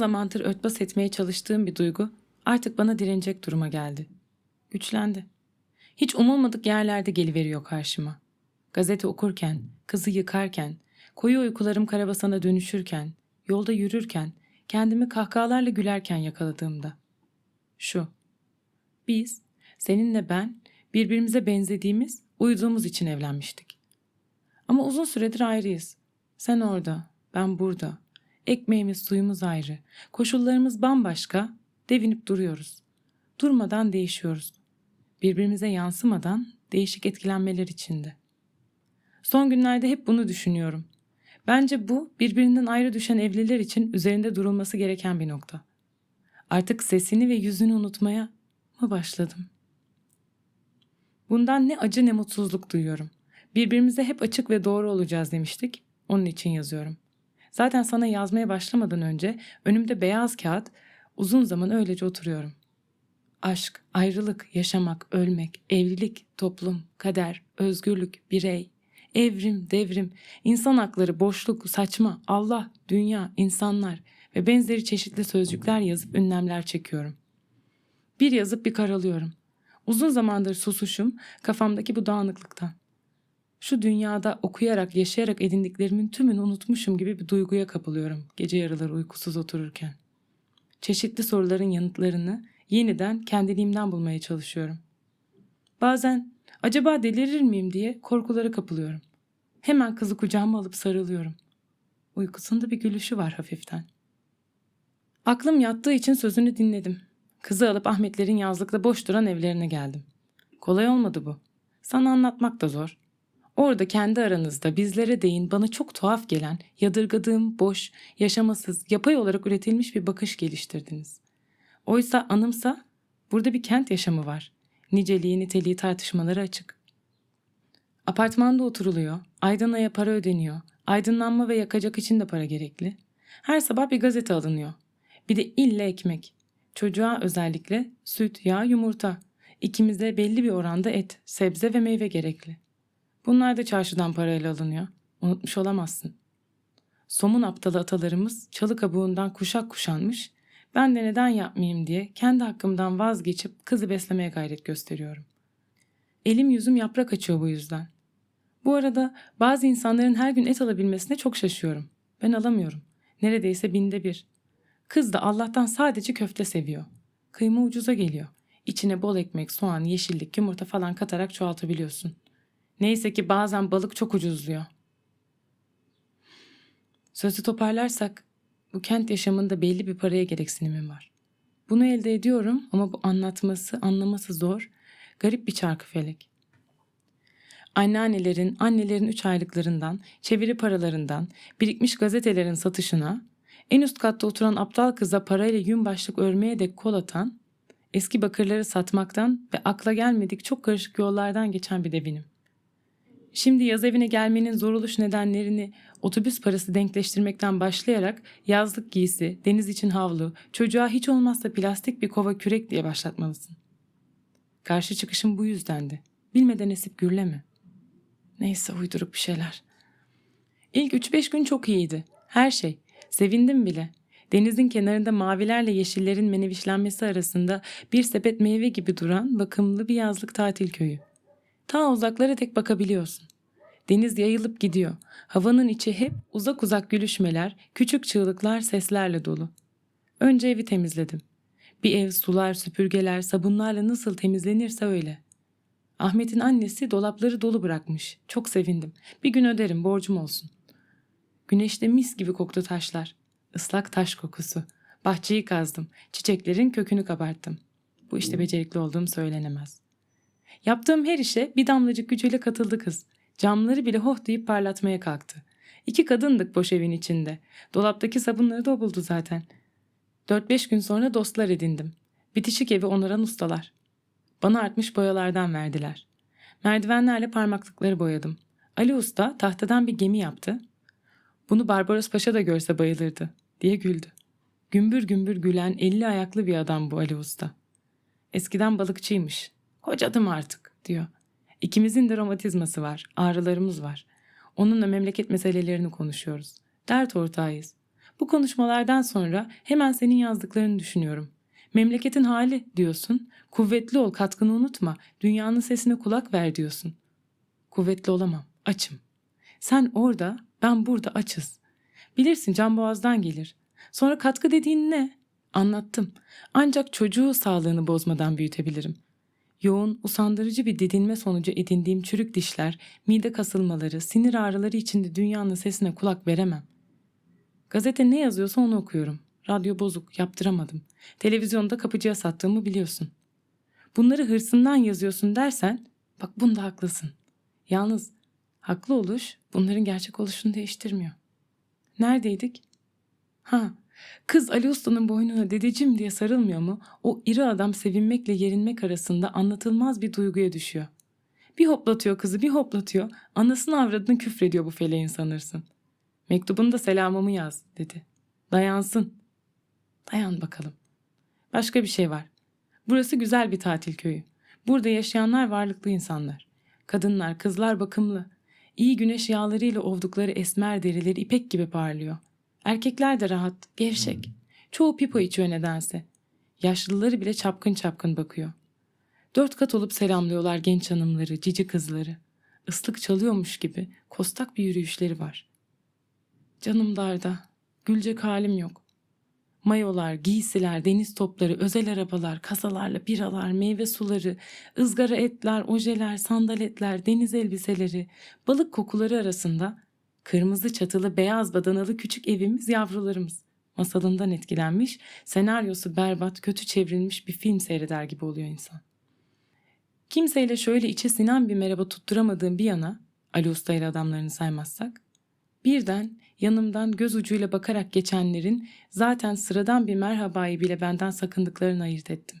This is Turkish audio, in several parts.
zamandır örtbas etmeye çalıştığım bir duygu artık bana direnecek duruma geldi. Güçlendi. Hiç umulmadık yerlerde geliveriyor karşıma. Gazete okurken, kızı yıkarken, koyu uykularım karabasana dönüşürken, yolda yürürken, kendimi kahkahalarla gülerken yakaladığımda. Şu. Biz, seninle ben, birbirimize benzediğimiz, uyduğumuz için evlenmiştik. Ama uzun süredir ayrıyız. Sen orada, ben burada. Ekmeğimiz, suyumuz ayrı. Koşullarımız bambaşka. Devinip duruyoruz. Durmadan değişiyoruz. Birbirimize yansımadan değişik etkilenmeler içinde. Son günlerde hep bunu düşünüyorum. Bence bu birbirinden ayrı düşen evliler için üzerinde durulması gereken bir nokta. Artık sesini ve yüzünü unutmaya mı başladım? Bundan ne acı ne mutsuzluk duyuyorum. Birbirimize hep açık ve doğru olacağız demiştik. Onun için yazıyorum. Zaten sana yazmaya başlamadan önce önümde beyaz kağıt uzun zaman öylece oturuyorum. Aşk, ayrılık, yaşamak, ölmek, evlilik, toplum, kader, özgürlük, birey, evrim, devrim, insan hakları, boşluk, saçma, Allah, dünya, insanlar ve benzeri çeşitli sözcükler yazıp ünlemler çekiyorum. Bir yazıp bir karalıyorum. Uzun zamandır susuşum kafamdaki bu dağınıklıktan. Şu dünyada okuyarak, yaşayarak edindiklerimin tümünü unutmuşum gibi bir duyguya kapılıyorum gece yarıları uykusuz otururken. Çeşitli soruların yanıtlarını yeniden kendiliğimden bulmaya çalışıyorum. Bazen acaba delirir miyim diye korkulara kapılıyorum. Hemen kızı kucağıma alıp sarılıyorum. Uykusunda bir gülüşü var hafiften. Aklım yattığı için sözünü dinledim. Kızı alıp Ahmetlerin yazlıkta boş duran evlerine geldim. Kolay olmadı bu. Sana anlatmak da zor. Orada kendi aranızda bizlere değin bana çok tuhaf gelen, yadırgadığım, boş, yaşamasız, yapay olarak üretilmiş bir bakış geliştirdiniz. Oysa anımsa burada bir kent yaşamı var. Niceliği niteliği tartışmaları açık. Apartmanda oturuluyor, Aydınla'ya para ödeniyor, aydınlanma ve yakacak için de para gerekli. Her sabah bir gazete alınıyor. Bir de ille ekmek. Çocuğa özellikle süt, yağ, yumurta. İkimize belli bir oranda et, sebze ve meyve gerekli. Bunlar da çarşıdan parayla alınıyor. Unutmuş olamazsın. Somun aptalı atalarımız çalı kabuğundan kuşak kuşanmış. Ben de neden yapmayayım diye kendi hakkımdan vazgeçip kızı beslemeye gayret gösteriyorum. Elim yüzüm yaprak açıyor bu yüzden. Bu arada bazı insanların her gün et alabilmesine çok şaşıyorum. Ben alamıyorum. Neredeyse binde bir. Kız da Allah'tan sadece köfte seviyor. Kıyma ucuza geliyor. İçine bol ekmek, soğan, yeşillik, yumurta falan katarak çoğaltabiliyorsun. Neyse ki bazen balık çok ucuzluyor. Sözü toparlarsak bu kent yaşamında belli bir paraya gereksinimim var. Bunu elde ediyorum ama bu anlatması, anlaması zor, garip bir çarkı felek. Anneannelerin, annelerin üç aylıklarından, çeviri paralarından, birikmiş gazetelerin satışına, en üst katta oturan aptal kıza parayla yün başlık örmeye dek kol atan, eski bakırları satmaktan ve akla gelmedik çok karışık yollardan geçen bir devinim. Şimdi yaz evine gelmenin zor oluş nedenlerini otobüs parası denkleştirmekten başlayarak yazlık giysi, deniz için havlu, çocuğa hiç olmazsa plastik bir kova kürek diye başlatmalısın. Karşı çıkışım bu yüzdendi. Bilmeden esip gürleme. Neyse uyduruk bir şeyler. İlk 3-5 gün çok iyiydi. Her şey. Sevindim bile. Denizin kenarında mavilerle yeşillerin menevişlenmesi arasında bir sepet meyve gibi duran bakımlı bir yazlık tatil köyü. Ta uzaklara tek bakabiliyorsun. Deniz yayılıp gidiyor. Havanın içi hep uzak uzak gülüşmeler, küçük çığlıklar seslerle dolu. Önce evi temizledim. Bir ev sular, süpürgeler, sabunlarla nasıl temizlenirse öyle. Ahmet'in annesi dolapları dolu bırakmış. Çok sevindim. Bir gün öderim, borcum olsun. Güneşte mis gibi koktu taşlar. Islak taş kokusu. Bahçeyi kazdım. Çiçeklerin kökünü kabarttım. Bu işte becerikli olduğum söylenemez. Yaptığım her işe bir damlacık gücüyle katıldı kız. Camları bile hoh deyip parlatmaya kalktı. İki kadındık boş evin içinde. Dolaptaki sabunları da o buldu zaten. Dört beş gün sonra dostlar edindim. Bitişik evi onaran ustalar. Bana artmış boyalardan verdiler. Merdivenlerle parmaklıkları boyadım. Ali Usta tahtadan bir gemi yaptı. Bunu Barbaros Paşa da görse bayılırdı diye güldü. Gümbür gümbür gülen elli ayaklı bir adam bu Ali Usta. Eskiden balıkçıymış. Kocadım artık diyor. İkimizin de romatizması var, ağrılarımız var. Onunla memleket meselelerini konuşuyoruz. Dert ortağıyız. Bu konuşmalardan sonra hemen senin yazdıklarını düşünüyorum. Memleketin hali diyorsun. Kuvvetli ol, katkını unutma. Dünyanın sesine kulak ver diyorsun. Kuvvetli olamam, açım. Sen orada, ben burada açız. Bilirsin can boğazdan gelir. Sonra katkı dediğin ne? Anlattım. Ancak çocuğu sağlığını bozmadan büyütebilirim. Yoğun, usandırıcı bir didinme sonucu edindiğim çürük dişler, mide kasılmaları, sinir ağrıları içinde dünyanın sesine kulak veremem. Gazete ne yazıyorsa onu okuyorum. Radyo bozuk, yaptıramadım. Televizyonda kapıcıya sattığımı biliyorsun. Bunları hırsından yazıyorsun dersen, bak bunda haklısın. Yalnız haklı oluş bunların gerçek oluşunu değiştirmiyor. Neredeydik? Ha, kız Ali Usta'nın boynuna dedeciğim diye sarılmıyor mu? O iri adam sevinmekle yerinmek arasında anlatılmaz bir duyguya düşüyor. Bir hoplatıyor kızı bir hoplatıyor. Anasını avradını küfrediyor bu feleğin sanırsın. Mektubunda selamımı yaz dedi. Dayansın. Dayan bakalım. Başka bir şey var. Burası güzel bir tatil köyü. Burada yaşayanlar varlıklı insanlar. Kadınlar, kızlar bakımlı. İyi güneş yağlarıyla ovdukları esmer derileri ipek gibi parlıyor. Erkekler de rahat, gevşek. Çoğu pipo içiyor nedense. Yaşlıları bile çapkın çapkın bakıyor. Dört kat olup selamlıyorlar genç hanımları, cici kızları. Islık çalıyormuş gibi kostak bir yürüyüşleri var. Canım darda, gülecek halim yok. Mayolar, giysiler, deniz topları, özel arabalar, kasalarla biralar, meyve suları, ızgara etler, ojeler, sandaletler, deniz elbiseleri, balık kokuları arasında kırmızı çatılı beyaz badanalı küçük evimiz yavrularımız. Masalından etkilenmiş, senaryosu berbat, kötü çevrilmiş bir film seyreder gibi oluyor insan. Kimseyle şöyle içe sinen bir merhaba tutturamadığım bir yana, Ali Usta ile adamlarını saymazsak, birden yanımdan göz ucuyla bakarak geçenlerin zaten sıradan bir merhabayı bile benden sakındıklarını ayırt ettim.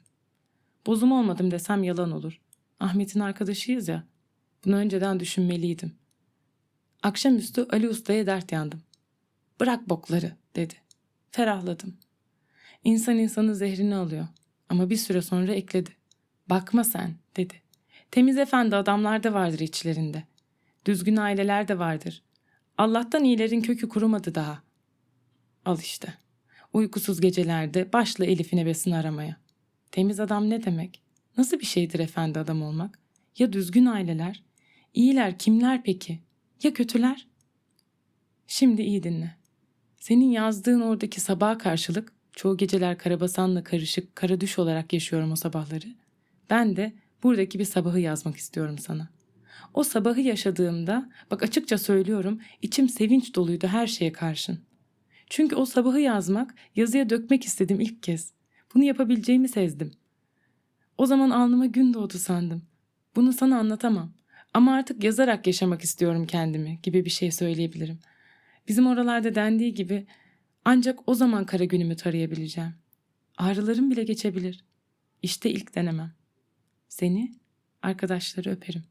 Bozum olmadım desem yalan olur. Ahmet'in arkadaşıyız ya. Bunu önceden düşünmeliydim. Akşamüstü Ali Usta'ya dert yandım. Bırak bokları dedi. Ferahladım. İnsan insanın zehrini alıyor. Ama bir süre sonra ekledi. Bakma sen dedi. Temiz efendi adamlar da vardır içlerinde. Düzgün aileler de vardır. Allah'tan iyilerin kökü kurumadı daha. Al işte. Uykusuz gecelerde başla Elif'in ebesini aramaya. Temiz adam ne demek? Nasıl bir şeydir efendi adam olmak? Ya düzgün aileler? İyiler kimler peki? Ya kötüler? Şimdi iyi dinle. Senin yazdığın oradaki sabaha karşılık çoğu geceler karabasanla karışık kara düş olarak yaşıyorum o sabahları. Ben de buradaki bir sabahı yazmak istiyorum sana. O sabahı yaşadığımda bak açıkça söylüyorum içim sevinç doluydu her şeye karşın. Çünkü o sabahı yazmak, yazıya dökmek istedim ilk kez. Bunu yapabileceğimi sezdim. O zaman alnıma gün doğdu sandım. Bunu sana anlatamam. Ama artık yazarak yaşamak istiyorum kendimi gibi bir şey söyleyebilirim. Bizim oralarda dendiği gibi ancak o zaman kara günümü tarayabileceğim. Ağrılarım bile geçebilir. İşte ilk denemem. Seni, arkadaşları öperim.